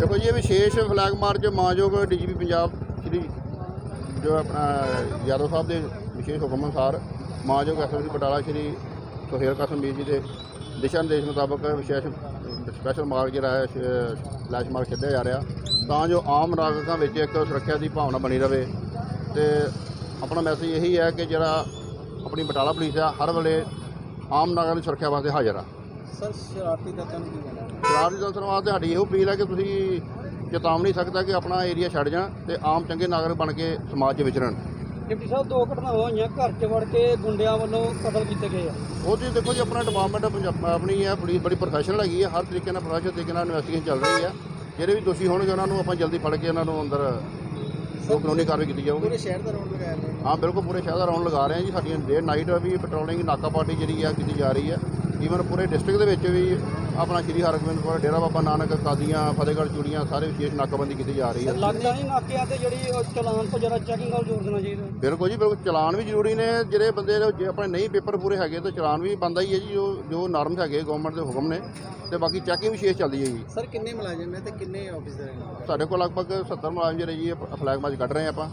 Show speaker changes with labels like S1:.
S1: ਦੇਖੋ ਜੀ, ਇਹ ਵਿਸ਼ੇਸ਼ ਫਲੈਗ ਮਾਰਚ ਮਾਨਯੋਗ ਡੀਜੀਪੀ ਪੰਜਾਬ ਸ਼੍ਰੀ ਜੋ ਆਪਣਾ ਯਾਦਵ ਸਾਹਿਬ ਦੇ ਵਿਸ਼ੇਸ਼ ਹੁਕਮ ਅਨੁਸਾਰ ਮਾਨਯੋਗ ਐਸਐਸਪੀ ਬਟਾਲਾ ਸ਼੍ਰੀ ਸੁਹੇਲ ਕਸਮੀਰ ਜੀ ਦੇ ਦਿਸ਼ਾ ਨਿਰਦੇਸ਼ ਮੁਤਾਬਕ ਵਿਸ਼ੇਸ਼ ਸਪੈਸ਼ਲ ਮਾਰਚ ਜਿਹੜਾ ਹੈ ਸ਼- ਫਲੈਸ਼ ਮਾਰਚ ਖੇਡਿਆ ਜਾ ਰਿਹਾ। ਤਾਂ ਜੋ ਆਮ ਨਾਗਰਿਕਾਂ ਵਿੱਚ ਇੱਕ ਸੁਰੱਖਿਆ ਦੀ ਭਾਵਨਾ ਬਣੀ ਰਹੇ। ਤੇ ਆਪਣਾ ਮੈਸੇਜ ਇਹੀ ਹੈ ਕਿ ਜਿਹੜਾ ਆਪਣੀ ਬਟਾਲਾ ਪੁਲਿਸ ਆ, ਹਰ ਵੇਲੇ ਆਮ ਨਾਗਰਿਕਾਂ ਦੀ ਸੁਰੱਖਿਆ ਵਾਸਤੇ ਹਾਜ਼ਰ ਆ।
S2: ਸਰ ਸ਼ਰਾਰਤੀ ਦਾ ਕੀ ਕਹਿਣਾ?
S1: ਸ਼ਰਾਰਤੀ ਦਲ ਵਾਸਤੇ ਸਾਡੀ ਇਹੋ ਅਪੀਲ ਹੈ ਕਿ ਤੁਸੀਂ ਚੇਤਾਵਨੀ ਸਕਦਾ ਕਿ ਆਪਣਾ ਏਰੀਆ ਛੱਡ ਜਾਣ ਤੇ ਆਮ ਚੰਗੇ ਨਾਗਰਿਕ ਬਣ ਕੇ ਸਮਾਜ 'ਚ ਵਿਚਰਨ।
S2: ਡਿਪਟੀ ਸਾਹਿਬ ਦੋ ਘਟਨਾਵਾਂ ਹੋਈਆਂ ਘਰ 'ਚ ਵੜ ਕੇ ਗੁੰਡਿਆਂ ਵੱਲੋਂ ਕਤਲ ਕੀਤੇ ਗਏ ਆ।
S1: ਉਹ ਚੀਜ਼ ਦੇਖੋ ਜੀ ਆਪਣਾ ਡਿਪਾਰਟਮੈਂਟ ਆਪਣੀ ਹੈ ਪੁਲਿਸ ਬੜੀ ਪ੍ਰੋਫੈਸ਼ਨਲ ਹੈਗੀ ਹੈ ਹਰ ਤਰੀਕੇ ਨਾਲ ਪ੍ਰੋਫੈਸ਼ਨਲ ਤਰੀਕੇ ਨਾਲ ਇਨਵੈਸਟੀਗੇਸ਼ਨ ਚੱਲ ਰਹੀ ਹੈ ਜਿਹੜੇ ਵੀ ਦੋਸ਼ੀ ਹੋਣਗੇ ਉਹਨਾਂ ਨੂੰ ਆਪਾਂ ਜਲਦੀ ਫੜ ਕੇ ਉਹਨਾਂ ਨੂੰ ਅੰਦਰ ਜੋ ਕਾਨੂੰਨੀ ਕਾਰਵਾਈ ਕੀਤੀ ਜਾਊਗੀ।
S2: ਪੂਰੇ ਸ਼ਹਿਰ ਦਾ ਰੌਂਡ ਲਗਾਇਆ
S1: ਹਾਂ ਬਿਲਕੁਲ ਪੂਰੇ ਸ਼ਹਿਰ ਦਾ ਰਾਉਂਡ ਲਗਾ ਰਹੇ ਹਾਂ ਜੀ। ਸਾਡੀਆਂ ਡੇ ਨਾਈਟ ਵੀ ਪੈਟਰੋਲਿੰਗ ਨਾਕਾ ਪਾਰਟੀ ਜਿਹੜੀ ਆ ਕੀਤੀ ਜਾ ਰਹੀ ਹੈ ਈਵਨ ਪੂਰੇ ਡਿਸਟ੍ਰਿਕਟ ਦੇ ਵਿੱਚ ਵੀ ਆਪਣਾ ਸ਼੍ਰੀ ਹਰਗੋਬਿੰਦਪੁਰ ਡੇਰਾ ਬਾਬਾ ਨਾਨਕ ਕਾਦੀਆਂ ਫਤਿਹਗੜ੍ਹ ਚੂੜੀਆਂ ਸਾਰੇ ਵਿਸ਼ੇਸ਼ ਨਾਕਾਬੰਦੀ ਕੀਤੀ ਜਾ ਰਹੀ ਹੈ।
S2: ਲੱਗਦਾ ਨਹੀਂ ਨਾਕਿਆਂ ਤੇ ਜਿਹੜੀ ਉਹ ਚਲਾਨ ਤੋਂ ਜਰਾ ਚੈਕਿੰਗ ਵੱਲ ਜ਼ੋਰ ਦੇਣਾ ਚਾਹੀਦਾ।
S1: ਬਿਲਕੁਲ ਜੀ ਬਿਲਕੁਲ। ਚਲਾਨ ਵੀ ਜ਼ਰੂਰੀ ਨੇ ਜਿਹੜੇ ਬੰਦੇ ਦੇ ਜੇ ਆਪਣੇ ਨਹੀਂ ਪੇਪਰ ਪੂਰੇ ਹੈਗੇ ਤਾਂ ਚਲਾਨ ਵੀ ਬੰਦਾ ਹੀ ਹੈ ਜੀ ਜੋ ਜੋ ਨਾਰਮਸ ਹੈਗੇ ਗਵਰਨਮੈਂਟ ਦੇ ਹੁਕਮ ਨੇ। ਤੇ ਬਾਕੀ ਚੈਕਿੰਗ ਵਿਸ਼ੇਸ਼ ਚੱਲਦੀ ਹੈ ਜੀ।
S2: ਸਰ ਕਿੰਨੇ ਮੁਲਾਜ਼ਮ ਨੇ ਤੇ ਕਿੰਨੇ ਆਫੀਸਰ ਨੇ?
S1: ਸਾਡੇ ਕੋਲ ਲਗਭਗ 70 ਮੁਲਾਜ਼ਮ ਜਿਹੜੇ ਜੀ ਫਲੈਗ ਮਾਰਚ ਕੱਢ ਰਹੇ ਹਾਂ ਆਪਾਂ।